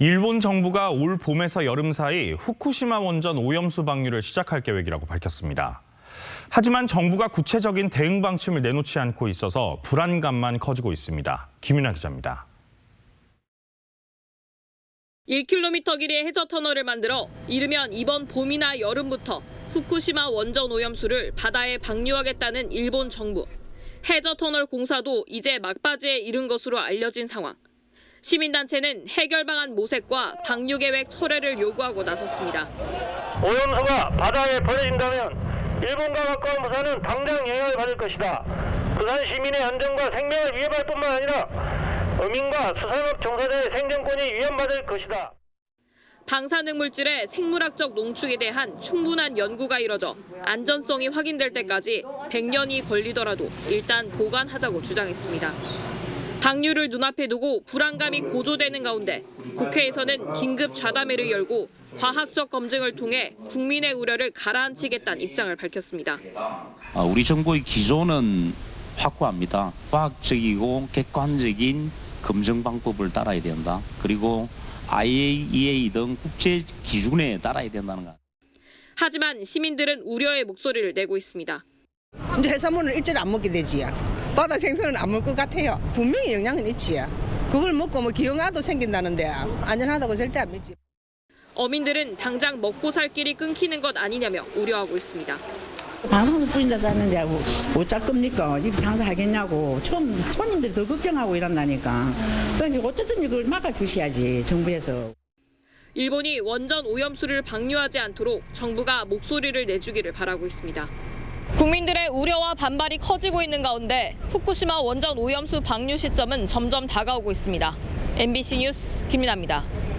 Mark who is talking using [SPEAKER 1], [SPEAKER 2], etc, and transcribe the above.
[SPEAKER 1] 일본 정부가 올 봄에서 여름 사이 후쿠시마 원전 오염수 방류를 시작할 계획이라고 밝혔습니다. 하지만 정부가 구체적인 대응 방침을 내놓지 않고 있어서 불안감만 커지고 있습니다. 김윤아 기자입니다.
[SPEAKER 2] 1km 길이의 해저 터널을 만들어 이르면 이번 봄이나 여름부터 후쿠시마 원전 오염수를 바다에 방류하겠다는 일본 정부. 해저 터널 공사도 이제 막바지에 이른 것으로 알려진 상황. 시민단체는 해결 방안 모색과 방류 계획 철회를 요구하고 나섰습니다.
[SPEAKER 3] 오염수가 바다에 버려진다면 일본과 가까운 부산은 당장 영향을 받을 것이다. 부산 시민의 안전과 생명을 위협할 뿐만 아니라 어민과 수산업 종사자의 생존권이 위험받을 것이다.
[SPEAKER 2] 방사능 물질의 생물학적 농축에 대한 충분한 연구가 이뤄져 안전성이 확인될 때까지 100년이 걸리더라도 일단 보관하자고 주장했습니다. 방류를 눈앞에 두고 불안감이 고조되는 가운데 국회에서는 긴급 좌담회를 열고 과학적 검증을 통해 국민의 우려를 가라앉히겠다는 입장을 밝혔습니다.
[SPEAKER 4] 아, 우리 정부의 기조는 확고합니다. 과학적이고 객관적인 검증 방법을 따라야 된다. 그리고 IAEA 등 국제 기준에 따라야 된다는 것.
[SPEAKER 2] 하지만 시민들은 우려의 목소리를 내고 있습니다.
[SPEAKER 5] 이제 해산물을 일제를 안 먹게 되지. 바다 생선은 안 먹을 것 같아요. 분명히 영향은 있지. 그걸 먹고 뭐 기형아도 생긴다는데 안전하다고 절대 안 믿지.
[SPEAKER 2] 어민들은 당장 먹고 살 길이 끊기는 것 아니냐며 우려하고 있습니다.
[SPEAKER 6] 방송도 뿌린다 쌌는데 못짤 겁니까? 이렇게 장사하겠냐고 처음 손님들이 더 걱정하고 이런다니까 그러니까 어쨌든 이걸 막아주셔야지 정부에서
[SPEAKER 2] 일본이 원전 오염수를 방류하지 않도록 정부가 목소리를 내주기를 바라고 있습니다. 국민들의 우려와 반발이 커지고 있는 가운데 후쿠시마 원전 오염수 방류 시점은 점점 다가오고 있습니다. MBC 뉴스 김민아입니다.